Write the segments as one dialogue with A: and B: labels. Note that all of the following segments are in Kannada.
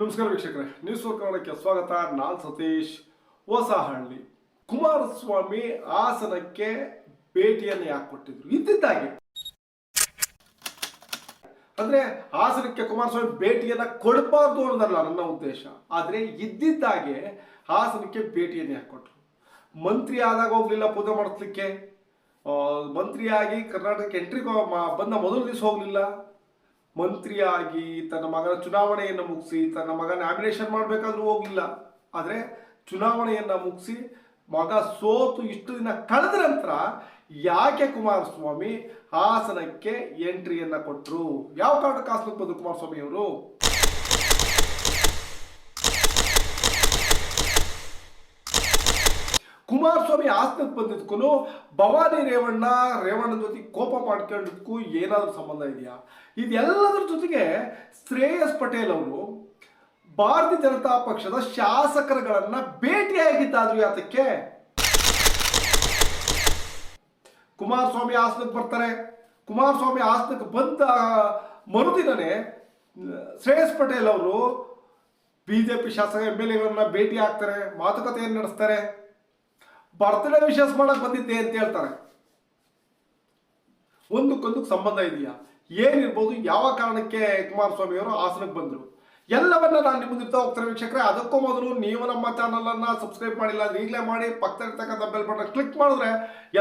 A: ನಮಸ್ಕಾರ ವೀಕ್ಷಕರೇ ನ್ಯೂಸ್ ಫೋರ್ ಕನ್ನಡಕ್ಕೆ ಸ್ವಾಗತ. ನಾನು ಸತೀಶ್, ಹೊಸಹಳ್ಳಿ. ಕುಮಾರಸ್ವಾಮಿ ಹಾಸನಕ್ಕೆ ಭೇಟಿಯನ್ನು ಯಾಕೆ ಕೊಟ್ಟಿದ್ರು? ಇದ್ದಿದ್ದಾಗೆ. ಅಂದ್ರೆ ಹಾಸನಕ್ಕೆ ಕುಮಾರಸ್ವಾಮಿ ಭೇಟಿಯನ್ನ ಕೊಡಬಾರ್ದು ಅನ್ನೋದಲ್ಲ ನನ್ನ ಉದ್ದೇಶ. ಆದ್ರೆ ಇದ್ದಿದ್ದಾಗೆ ಹಾಸನಕ್ಕೆ ಭೇಟಿಯನ್ನು ಯಾಕೆ ಕೊಟ್ಟರು ಮಂತ್ರಿ ಆದಾಗ ಹೋಗ್ಲಿಲ್ಲ ಪೂಜೆ ಮಾಡಿಸ್ಲಿಕ್ಕೆ. ಮಂತ್ರಿಯಾಗಿ ಕರ್ನಾಟಕಕ್ಕೆ ಎಂಟ್ರಿ ಬಂದ ಮೊದಲ ದಿವಸ ಹೋಗ್ಲಿಲ್ಲ. ಮಂತ್ರಿಯಾಗಿ ತನ್ನ ಮಗನ ಚುನಾವಣೆಯನ್ನು ಮುಗಿಸಿ, ತನ್ನ ಮಗ ನಾಮಿನೇಷನ್ ಮಾಡಬೇಕಾದ್ರೂ ಹೋಗಿಲ್ಲ ಆದರೆ ಚುನಾವಣೆಯನ್ನು ಮುಗಿಸಿ ಮಗ ಸೋತು ಇಷ್ಟು ದಿನ ಕಳೆದ ನಂತರ ಯಾಕೆ ಕುಮಾರಸ್ವಾಮಿ ಹಾಸನಕ್ಕೆ ಎಂಟ್ರಿಯನ್ನು ಕೊಟ್ಟರು ಯಾವ ಕಾರಣಕ್ಕೆ ಹಾಸನಕ್ಕೆ ಬಂದರು ಕುಮಾರಸ್ವಾಮಿ ಅವರು ಕುಮಾರಸ್ವಾಮಿ ಆಸ್ತಿಗೆ ಬಂದಿದ್ದಕ್ಕೂ ಭವಾನಿ ರೇವಣ್ಣ ರೇವಣ್ಣ ಜೊತೆ ಕೋಪ ಮಾಡ್ಕೊಂಡಿದ್ದಕ್ಕೂ ಏನಾದರೂ ಸಂಬಂಧ ಇದೆಯಾ? ಇದೆಲ್ಲದರ ಜೊತೆಗೆ ಶ್ರೇಯಸ್ ಪಟೇಲ್ ಅವರು ಭಾರತೀಯ ಜನತಾ ಪಕ್ಷದ ಶಾಸಕರುಗಳನ್ನ ಭೇಟಿಯಾಗಿದ್ದಾದ್ರು ಯಾತಕ್ಕೆ? ಕುಮಾರಸ್ವಾಮಿ ಹಾಸನಕ್ಕೆ ಬರ್ತಾರೆ. ಕುಮಾರಸ್ವಾಮಿ ಹಾಸನಕ್ಕೆ ಬಂದ ಮರುದಿನನೇ, ಶ್ರೇಯಸ್ ಪಟೇಲ್ ಅವರು ಬಿಜೆಪಿ ಶಾಸಕ ಎಂ ಎಲ್ ಎಗಳನ್ನ ಭೇಟಿ ಆಗ್ತಾರೆ ಮಾತುಕತೆಯನ್ನು ನಡೆಸ್ತಾರೆ. ಬರ್ತ್ಡೇ ವಿಶೇಷ ಮಾಡಕ್ ಬಂದಿದ್ದೆ ಅಂತ ಹೇಳ್ತಾರೆ. ಒಂದಕ್ಕೊಂದಕ್ಕೆ ಸಂಬಂಧ ಇದೆಯಾ? ಏನಿರ್ಬೋದು, ಯಾವ ಕಾರಣಕ್ಕೆ ಕುಮಾರಸ್ವಾಮಿ ಅವರು ಹಾಸನಕ್ಕೆ ಬಂದರು? ಎಲ್ಲವನ್ನ ನಾನು ನಿಮ್ಮ ಇರ್ತಾ ಹೋಗ್ತಾರೆ ವೀಕ್ಷಕರೇ. ಅದಕ್ಕೂ ಮೊದಲು ನೀವು ನಮ್ಮ ಚಾನಲ್ ಅನ್ನ ಸಬ್ಸ್ಕ್ರೈಬ್ ಮಾಡಿಲ್ಲ ಈಗಲೇ ಮಾಡಿ. ಪಕ್ಕದಲ್ಲಿರ್ತಕ್ಕಂಥ ಬೆಲ್ ಬಟನ್ ಕ್ಲಿಕ್ ಮಾಡಿದ್ರೆ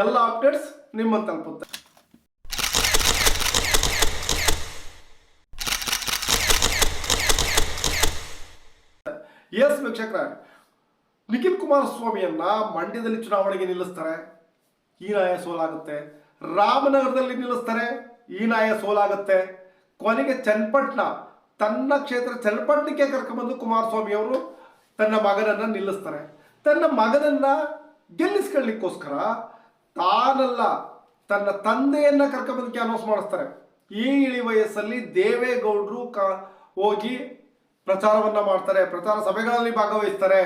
A: ಎಲ್ಲ ಅಪ್ಡೇಟ್ಸ್ ನಿಮ್ಮನ್ನು ತಲುಪುತ್ತೆ. ಎಸ್ ವೀಕ್ಷಕರೇ. ನಿಖಿಲ್ ಕುಮಾರಸ್ವಾಮಿಯನ್ನ ಮಂಡ್ಯದಲ್ಲಿ ಚುನಾವಣೆಗೆ ನಿಲ್ಲಿಸ್ತಾರೆ, ಹೀನಾಯ ಸೋಲಾಗುತ್ತೆ. ರಾಮನಗರದಲ್ಲಿ ನಿಲ್ಲಿಸ್ತಾರೆ, ಹೀನಾಯ ಸೋಲಾಗುತ್ತೆ. ಕೊನೆಗೆ ಚನ್ನಪಟ್ಟಣ, ತನ್ನ ಕ್ಷೇತ್ರ ಚನ್ನಪಟ್ಟಣಕ್ಕೆ ಕರ್ಕೊಂಡ್ಬಂದು ಕುಮಾರಸ್ವಾಮಿ ಅವರು ತನ್ನ ಮಗನನ್ನ ನಿಲ್ಲಿಸ್ತಾರೆ. ತನ್ನ ಮಗನನ್ನ ಗೆಲ್ಲಿಸ್ಕೊಳ್ಳಿಕ್ಕೋಸ್ಕರ ತಾನಲ್ಲ, ತನ್ನ ತಂದೆಯನ್ನ ಕರ್ಕೊಂಬಂದಕ್ಕೆ ಅನೌನ್ಸ್ ಮಾಡಿಸ್ತಾರೆ. ಈ ಇಳಿ ವಯಸ್ಸಲ್ಲಿ ದೇವೇಗೌಡರು ಕ, ಹೋಗಿ ಪ್ರಚಾರವನ್ನ ಮಾಡ್ತಾರೆ, ಪ್ರಚಾರ ಸಭೆಗಳಲ್ಲಿ ಭಾಗವಹಿಸ್ತಾರೆ.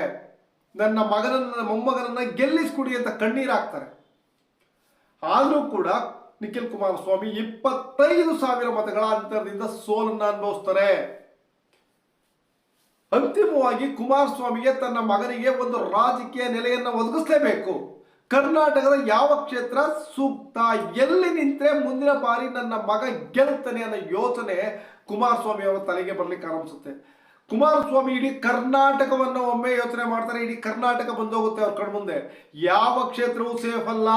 A: ನನ್ನ ಮಗನನ್ನ ಮೊಮ್ಮಗನನ್ನ ಗೆಲ್ಲಿಸ್ಕೊಡಿ ಅಂತ ಕಣ್ಣೀರು ಹಾಕ್ತಾರೆ. ಆದರೂ ಕೂಡ ನಿಖಿಲ್ ಕುಮಾರಸ್ವಾಮಿ ಇಪ್ಪತ್ತೈದು ಸಾವಿರ ಮತಗಳ ಅಂತರದಿಂದ ಸೋಲನ್ನ ಅನುಭವಿಸ್ತಾರೆ. ಅಂತಿಮವಾಗಿ ಕುಮಾರಸ್ವಾಮಿಗೆ ತನ್ನ ಮಗನಿಗೆ ಒಂದು ರಾಜಕೀಯ ನೆಲೆಯನ್ನು ಒದಗಿಸಲೇಬೇಕು. ಕರ್ನಾಟಕದ ಯಾವ ಕ್ಷೇತ್ರ ಸೂಕ್ತ, ಎಲ್ಲಿ ನಿಂತರೆ ಮುಂದಿನ ಬಾರಿ ನನ್ನ ಮಗ ಗೆಲ್ತಾನೆ ಅನ್ನೋ ಯೋಚನೆ ಕುಮಾರಸ್ವಾಮಿ ಅವರ ತಲೆಗೆ ಬರಲಿಕ್ಕೆ ಆರಂಭಿಸುತ್ತೆ. ಕುಮಾರಸ್ವಾಮಿ ಇಡೀ ಕರ್ನಾಟಕವನ್ನು ಒಮ್ಮೆ ಯೋಚನೆ ಮಾಡ್ತಾರೆ, ಇಡೀ ಕರ್ನಾಟಕ ಬಂದೋಗುತ್ತೆ ಅವ್ರ ಕಣ್ಮುಂದೆ ಯಾವ ಕ್ಷೇತ್ರವೂ ಸೇಫ್ ಅಲ್ಲ.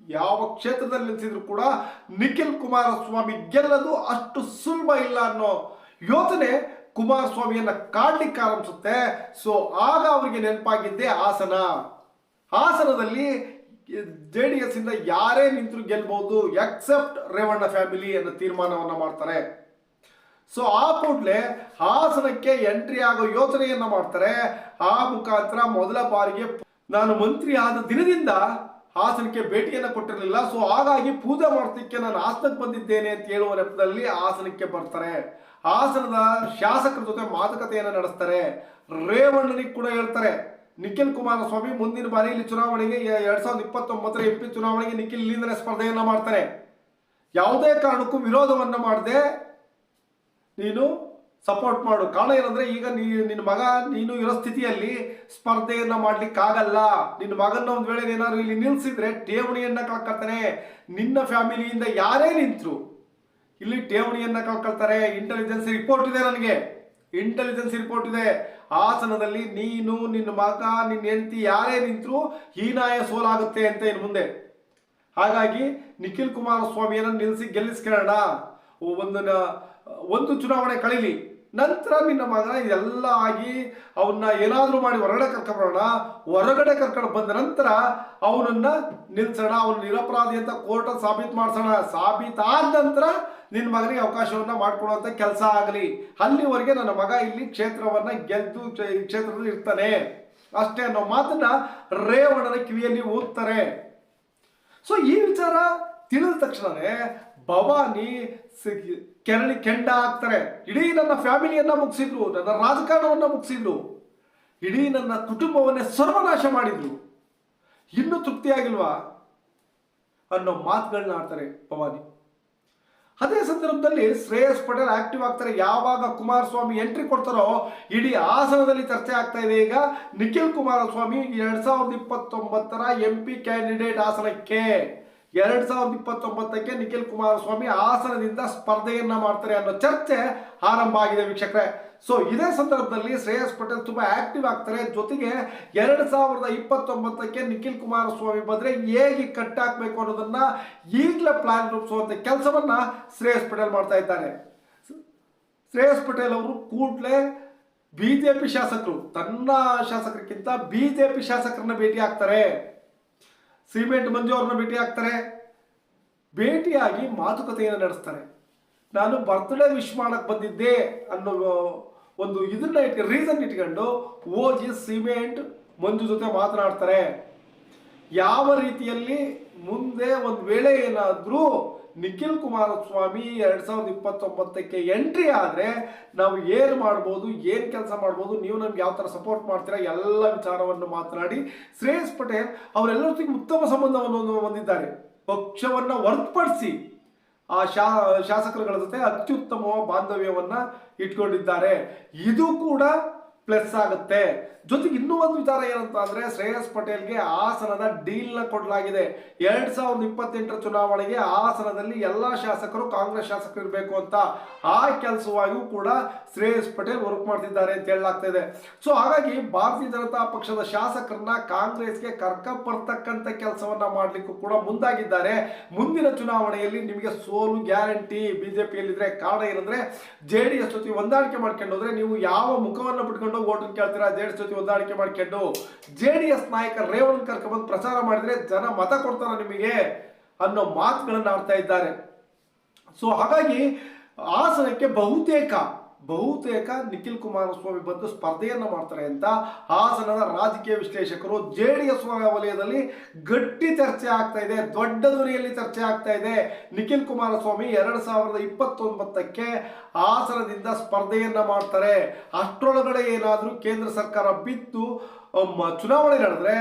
A: ಯಾವ ಕ್ಷೇತ್ರದಲ್ಲಿ ನಿಲ್ಸಿದ್ರು ಕೂಡ ನಿಖಿಲ್ ಕುಮಾರಸ್ವಾಮಿ ಗೆಲ್ಲದು ಅಷ್ಟು ಸುಲಭ ಇಲ್ಲ ಅನ್ನೋ ಯೋಚನೆ ಕುಮಾರಸ್ವಾಮಿಯನ್ನ ಕಾಡ್ಲಿಕ್ಕೆ ಆರಂಭಿಸುತ್ತೆ. ಸೊ ಆಗ ಅವರಿಗೆ ನೆನಪಾಗಿದ್ದೆ ಹಾಸನ. ಹಾಸನದಲ್ಲಿ ಜೆ ಡಿ ಎಸ್ ಇಂದ ಯಾರೇ ನಿಂತರೂ ಗೆಲ್ಬಹುದು ಎಕ್ಸೆಪ್ಟ್ ರೇವಣ್ಣ ಫ್ಯಾಮಿಲಿ ಅನ್ನೋ ತೀರ್ಮಾನವನ್ನ ಮಾಡ್ತಾರೆ. ಸೊ ಆ ಕೂಡಲೇ ಹಾಸನಕ್ಕೆ ಎಂಟ್ರಿ ಆಗೋ ಯೋಚನೆಯನ್ನ ಮಾಡ್ತಾರೆ. ಆ ಮುಖಾಂತರ ಮೊದಲ ಬಾರಿಗೆ ನಾನು ಮಂತ್ರಿ ಆದ ದಿನದಿಂದ ಹಾಸನಕ್ಕೆ ಭೇಟಿಯನ್ನು ಕೊಟ್ಟಿರಲಿಲ್ಲ. ಸೊ ಹಾಗಾಗಿ ಪೂಜೆ ಮಾಡೋದಕ್ಕೆ ನಾನು ಹಾಸನಕ್ಕೆ ಬಂದಿದ್ದೇನೆ ಅಂತ ಹೇಳುವ ನೆಪದಲ್ಲಿ ಹಾಸನಕ್ಕೆ ಬರ್ತಾರೆ. ಹಾಸನದ ಶಾಸಕರ ಜೊತೆ ಮಾತುಕತೆಯನ್ನು ನಡೆಸ್ತಾರೆ. ರೇವಣ್ಣನಿಗೆ ಕೂಡ ಹೇಳ್ತಾರೆ. ನಿಖಿಲ್ ಕುಮಾರಸ್ವಾಮಿ ಮುಂದಿನ ಬಾರಿ ಇಲ್ಲಿ ಚುನಾವಣೆಗೆ ಎರಡ್ ಸಾವಿರದ ಇಪ್ಪತ್ತೊಂಬತ್ತರ ಎಂ ಪಿ ಚುನಾವಣೆಗೆ ನಿಖಿಲ್ ಇಲ್ಲಿಂದಲೇ ಸ್ಪರ್ಧೆಯನ್ನ ಮಾಡ್ತಾರೆ. ಯಾವುದೇ ಕಾರಣಕ್ಕೂ ವಿರೋಧವನ್ನ ಮಾಡದೆ ನೀನು ಸಪೋರ್ಟ್ ಮಾಡು. ಕಾರಣ ಏನಂದ್ರೆ ಈಗ ನೀ, ನಿನ್ನ ಮಗ, ನೀನು ಇರೋ ಸ್ಥಿತಿಯಲ್ಲಿ ಸ್ಪರ್ಧೆಯನ್ನ ಮಾಡ್ಲಿಕ್ಕಾಗಲ್ಲ. ನಿನ್ನ ಮಗನ ಒಂದ್ ವೇಳೆ ಏನಾದ್ರು ಇಲ್ಲಿ ನಿಲ್ಸಿದ್ರೆ ಠೇವಣಿಯನ್ನ ಕಳ್ಕೊಳ್ತಾನೆ ನಿನ್ನ ಫ್ಯಾಮಿಲಿಯಿಂದ ಯಾರೇ ನಿಂತರು ಇಲ್ಲಿ ಠೇವಣಿಯನ್ನ ಕಳ್ಕೊಳ್ತಾರೆ. ಇಂಟೆಲಿಜೆನ್ಸ್ ರಿಪೋರ್ಟ್ ಇದೆ ನನಗೆ. ಇಂಟೆಲಿಜೆನ್ಸ್ ರಿಪೋರ್ಟ್ ಇದೆ. ಆಸನದಲ್ಲಿ ನೀನು, ನಿನ್ನ ಮಗ, ನಿನ್ನ ಹೆಂಡತಿ ಯಾರೇ ನಿಂತ್ರು ಹೀನಾಯ ಸೋಲಾಗುತ್ತೆ ಅಂತ ಇನ್ನು ಮುಂದೆ. ಹಾಗಾಗಿ ನಿಖಿಲ್ ಕುಮಾರಸ್ವಾಮಿಯನ್ನ ನಿಲ್ಲಿಸಿ ಗೆಲ್ಲಿಸ್ಕೊಳ್ಳೋಣ ಒಂದು ನ- ಒಂದು ಚುನಾವಣೆ ಕಳೀಲಿ, ನಂತರ ನಿನ್ನ ಮಗನ ಇದೆಲ್ಲ ಆಗಿ ಅವನ್ನ ಏನಾದರೂ ಮಾಡಿ ಹೊರಗಡೆ ಕರ್ಕೊಂಡ್ಬರೋಣ ಹೊರಗಡೆ ಕರ್ಕೊಂಡು ಬಂದ ನಂತರ ಅವನನ್ನ ನಿಲ್ಸೋಣ, ಅವನು ನಿರಪರಾಧಿ ಅಂತ ಕೋರ್ಟ್ ಸಾಬೀತು ಮಾಡಿಸೋಣ. ಸಾಬೀತಾದ ನಂತರ ನಿನ್ನ ಮಗನಿಗೆ ಅವಕಾಶವನ್ನ ಮಾಡ್ಕೊಡುವಂತ ಕೆಲಸ ಆಗಲಿ. ಅಲ್ಲಿವರೆಗೆ ನನ್ನ ಮಗ ಇಲ್ಲಿ ಕ್ಷೇತ್ರವನ್ನ ಗೆದ್ದು ಕ್ಷೇತ್ರದಲ್ಲಿ ಇರ್ತಾನೆ. ಅಷ್ಟೇ ಅನ್ನೋ ಮಾತನ್ನ ರೇವಣ್ಣನ ಕಿವಿಯಲ್ಲಿ ಓದ್ತಾರೆ. ಸೊ ಈ ವಿಚಾರ ತಿಳಿದ ತಕ್ಷಣವೇ ಭವಾನಿ ಕೆರಳಿ ಕೆಂಡ ಹಾಕ್ತಾರೆ ಇಡೀ ನನ್ನ ಫ್ಯಾಮಿಲಿಯನ್ನ ಮುಗಿಸಿದ್ರು, ನನ್ನ ರಾಜಕಾರಣವನ್ನ ಮುಗಿಸಿದ್ರು. ಇಡೀ ನನ್ನ ಕುಟುಂಬವನ್ನೇ ಸರ್ವನಾಶ ಮಾಡಿದ್ರು. ಇನ್ನೂ ತೃಪ್ತಿಯಾಗಿಲ್ವಾ ಅನ್ನೋ ಮಾತುಗಳನ್ನ ಆಡ್ತಾರೆ ಭವಾನಿ. ಅದೇ ಸಂದರ್ಭದಲ್ಲಿ ಶ್ರೇಯಸ್ ಪಟೇಲ್ ಆಕ್ಟಿವ್ ಆಗ್ತಾರೆ. ಯಾವಾಗ ಕುಮಾರಸ್ವಾಮಿ ಎಂಟ್ರಿ ಕೊಡ್ತಾರೋ, ಇಡೀ ಆಸನದಲ್ಲಿ ಚರ್ಚೆ ಆಗ್ತಾ ಇದೆ. ಈಗ ನಿಖಿಲ್ ಕುಮಾರಸ್ವಾಮಿ ಎರಡ್ ಸಾವಿರದ ಇಪ್ಪತ್ತೊಂಬತ್ತರ ಎಂ ಪಿ ಕ್ಯಾಂಡಿಡೇಟ್ ಹಾಸನಕ್ಕೆ. ಎರಡ್ ಸಾವಿರದ ಇಪ್ಪತ್ತೊಂಬತ್ತಕ್ಕೆ ನಿಖಿಲ್ ಕುಮಾರಸ್ವಾಮಿ ಹಾಸನದಿಂದ ಸ್ಪರ್ಧೆಯನ್ನ ಮಾಡ್ತಾರೆ ಅನ್ನೋ ಚರ್ಚೆ ಆರಂಭ ಆಗಿದೆ ವೀಕ್ಷಕರೇ. ಸೊ ಇದೇ ಸಂದರ್ಭದಲ್ಲಿ ಶ್ರೇಯಸ್ ಪಟೇಲ್ ತುಂಬಾ ಆಕ್ಟಿವ್ ಆಗ್ತಾರೆ. ಜೊತೆಗೆ ಎರಡ್ ಸಾವಿರದ ಇಪ್ಪತ್ತೊಂಬತ್ತಕ್ಕೆ ನಿಖಿಲ್ ಕುಮಾರಸ್ವಾಮಿ ಬಂದ್ರೆ ಹೇಗೆ ಕಟ್ ಹಾಕ್ಬೇಕು ಅನ್ನೋದನ್ನ ಈಗಲೇ ಪ್ಲಾನ್ ರೂಪಿಸುವಂತ ಕೆಲಸವನ್ನ ಶ್ರೇಯಸ್ ಪಟೇಲ್ ಮಾಡ್ತಾ ಇದ್ದಾರೆ. ಶ್ರೇಯಸ್ ಪಟೇಲ್ ಅವರು ಕೂಡಲೇ ಬಿಜೆಪಿ ಶಾಸಕರು. ತನ್ನ ಶಾಸಕರಿಗಿಂತ ಬಿಜೆಪಿ ಶಾಸಕರನ್ನ ಭೇಟಿ ಆಗ್ತಾರೆ. ಸಿಮೆಂಟ್ ಮಂಜು ಅವ್ರನ್ನ ಭೇಟಿ ಆಗ್ತಾರೆ. ಭೇಟಿಯಾಗಿ ಮಾತುಕತೆಯನ್ನು ನಡೆಸ್ತಾರೆ. ನಾನು ಬರ್ತ್ಡೇ ವಿಶ್ ಮಾಡಕ್ ಬಂದಿದ್ದೆ ಅನ್ನೋ ಒಂದು ಇದನ್ನ ಇಟ್ಕ ರೀಸನ್ ಇಟ್ಕೊಂಡು ಓ ಜಿ ಸಿಮೆಂಟ್ ಮಂಜು ಜೊತೆ ಮಾತನಾಡ್ತಾರೆ. ಯಾವ ರೀತಿಯಲ್ಲಿ ಮುಂದೆ ಒಂದು ವೇಳೆ ಏನಾದರೂ ನಿಖಿಲ್ ಕುಮಾರಸ್ವಾಮಿ ಎರಡ್ ಸಾವಿರದ ಇಪ್ಪತ್ತೊಂಬತ್ತಕ್ಕೆ ಎಂಟ್ರಿ ಆದ್ರೆ ನಾವು ಏನು ಮಾಡ್ಬೋದು, ಏನು ಕೆಲಸ ಮಾಡ್ಬೋದು, ನೀವು ನಮ್ಗೆ ಯಾವ ಥರ ಸಪೋರ್ಟ್ ಮಾಡ್ತೀರಾ, ಎಲ್ಲ ವಿಚಾರವನ್ನು ಮಾತನಾಡಿ ಶ್ರೇಯಸ್ ಪಟೇಲ್ ಅವರೆಲ್ಲರೊತ್ತಿಗೆ ಉತ್ತಮ ಸಂಬಂಧವನ್ನು ಹೊಂದಿದ್ದಾರೆ. ಪಕ್ಷವನ್ನ ಹೊರತುಪಡಿಸಿ ಆ ಶಾ ಶಾಸಕರುಗಳ ಜೊತೆ ಅತ್ಯುತ್ತಮ ಬಾಂಧವ್ಯವನ್ನ ಇಟ್ಕೊಂಡಿದ್ದಾರೆ. ಇದು ಕೂಡ ಪ್ಲಸ್ ಆಗುತ್ತೆ. ಜೊತೆಗೆ ಇನ್ನೂ ಒಂದು ವಿಚಾರ ಏನಂತ ಅಂದ್ರೆ ಶ್ರೇಯಸ್ ಪಟೇಲ್ಗೆ ಹಾಸನದ ಡೀಲ್ನ ಕೊಡಲಾಗಿದೆ. ಎರಡ್ ಸಾವಿರದ ಇಪ್ಪತ್ತೆಂಟರ ಚುನಾವಣೆಗೆ ಹಾಸನದಲ್ಲಿ ಎಲ್ಲಾ ಶಾಸಕರು ಕಾಂಗ್ರೆಸ್ ಶಾಸಕರು ಇರಬೇಕು ಅಂತ ಆ ಕೆಲಸವಾಗಿಯೂ ಕೂಡ ಶ್ರೇಯಸ್ ಪಟೇಲ್ ವರ್ಕ್ ಮಾಡ್ತಿದ್ದಾರೆ ಅಂತ ಹೇಳಲಾಗ್ತಾ ಇದೆ. ಸೊ ಹಾಗಾಗಿ ಭಾರತೀಯ ಜನತಾ ಪಕ್ಷದ ಶಾಸಕರನ್ನ ಕಾಂಗ್ರೆಸ್ಗೆ ಕರ್ಕ ಬರ್ತಕ್ಕಂಥ ಕೆಲಸವನ್ನ ಮಾಡ್ಲಿಕ್ಕೂ ಕೂಡ ಮುಂದಾಗಿದ್ದಾರೆ. ಮುಂದಿನ ಚುನಾವಣೆಯಲ್ಲಿ ನಿಮಗೆ ಸೋಲು ಗ್ಯಾರಂಟಿ ಬಿಜೆಪಿಯಲ್ಲಿದ್ರೆ ಕಾರಣ ಏನಂದ್ರೆ ಜೆ ಡಿ ಎಸ್ ಜೊತೆ ಹೊಂದಾಣಿಕೆ ಮಾಡ್ಕೊಂಡು ಹೋದ್ರೆ ನೀವು ಯಾವ ಮುಖವನ್ನು ಬಿಟ್ಕೊಂಡು ಓಟ್ ಕೇಳ್ತೀರಾ? ಜೆ ಡಿ ಎಸ್ ಜೊತೆ ಹೊಂದಾಣಿಕೆ ಮಾಡ್ಕೊಂಡು ಜೆ ಡಿ ಎಸ್ ನಾಯಕ ರೇವಣ್ಣ ಕರ್ಕೊಂಡ್ಬಂದು ಪ್ರಚಾರ ಮಾಡಿದ್ರೆ ಜನ ಮತ ಕೊಡ್ತಾರ ನಿಮಗೆ ಅನ್ನೋ ಮಾತುಗಳನ್ನ ಆಡ್ತಾ ಇದ್ದಾರೆ. ಸೊ ಹಾಗಾಗಿ ಹಾಸನಕ್ಕೆ ಬಹುತೇಕ ಬಹುತೇಕ ನಿಖಿಲ್ ಕುಮಾರಸ್ವಾಮಿ ಬಂದು ಸ್ಪರ್ಧೆಯನ್ನ ಮಾಡ್ತಾರೆ ಅಂತ ಹಾಸನದ ರಾಜಕೀಯ ವಿಶ್ಲೇಷಕರು ಜೆ ಡಿ ಎಸ್ ವಲಯದಲ್ಲಿ ಗಟ್ಟಿ ಚರ್ಚೆ ಆಗ್ತಾ ಇದೆ, ದೊಡ್ಡ ಧ್ವನಿಯಲ್ಲಿ ಚರ್ಚೆ ಆಗ್ತಾ ಇದೆ. ನಿಖಿಲ್ ಕುಮಾರಸ್ವಾಮಿ ಎರಡು ಸಾವಿರದ ಇಪ್ಪತ್ತೊಂಬತ್ತಕ್ಕೆ ಹಾಸನದಿಂದ ಸ್ಪರ್ಧೆಯನ್ನ ಮಾಡ್ತಾರೆ. ಅಷ್ಟರೊಳಗಡೆ ಏನಾದರೂ ಕೇಂದ್ರ ಸರ್ಕಾರ ಬಿತ್ತು ಚುನಾವಣೆ ನಡೆದ್ರೆ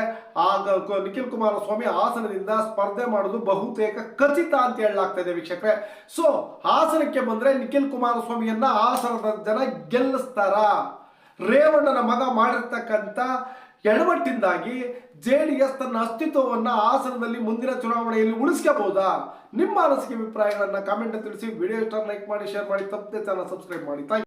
A: ಆಗ ನಿಖಿಲ್ ಕುಮಾರಸ್ವಾಮಿ ಹಾಸನದಿಂದ ಸ್ಪರ್ಧೆ ಮಾಡೋದು ಬಹುತೇಕ ಖಚಿತ ಅಂತ ಹೇಳಲಾಗ್ತಾ ಇದೆ ವೀಕ್ಷಕರೇ. ಸೊ ಹಾಸನಕ್ಕೆ ಬಂದ್ರೆ ನಿಖಿಲ್ ಕುಮಾರಸ್ವಾಮಿಯನ್ನ ಹಾಸನದ ಜನ ಗೆಲ್ಲಿಸ್ತಾರ? ರೇವಣ್ಣನ ಮಗ ಮಾಡಿರ್ತಕ್ಕಂಥ ಎಡವಟ್ಟಿಂದಾಗಿ ಜೆ ಡಿ ಎಸ್ ತನ್ನ ಅಸ್ತಿತ್ವವನ್ನ ಹಾಸನದಲ್ಲಿ ಮುಂದಿನ ಚುನಾವಣೆಯಲ್ಲಿ ಉಳಿಸ್ಕೋಬಹುದಾ? ನಿಮ್ಮ ಅನಿಸಿಕೆ ಅಭಿಪ್ರಾಯಗಳನ್ನ ಕಾಮೆಂಟ್ ತಿಳಿಸಿ. ವಿಡಿಯೋ ಇಷ್ಟ ಲೈಕ್ ಮಾಡಿ ಶೇರ್ ಮಾಡಿ. ತಪ್ಪದೆ ಚಾನಲ್ ಸಬ್ಸ್ಕ್ರೈಬ್ ಮಾಡಿ.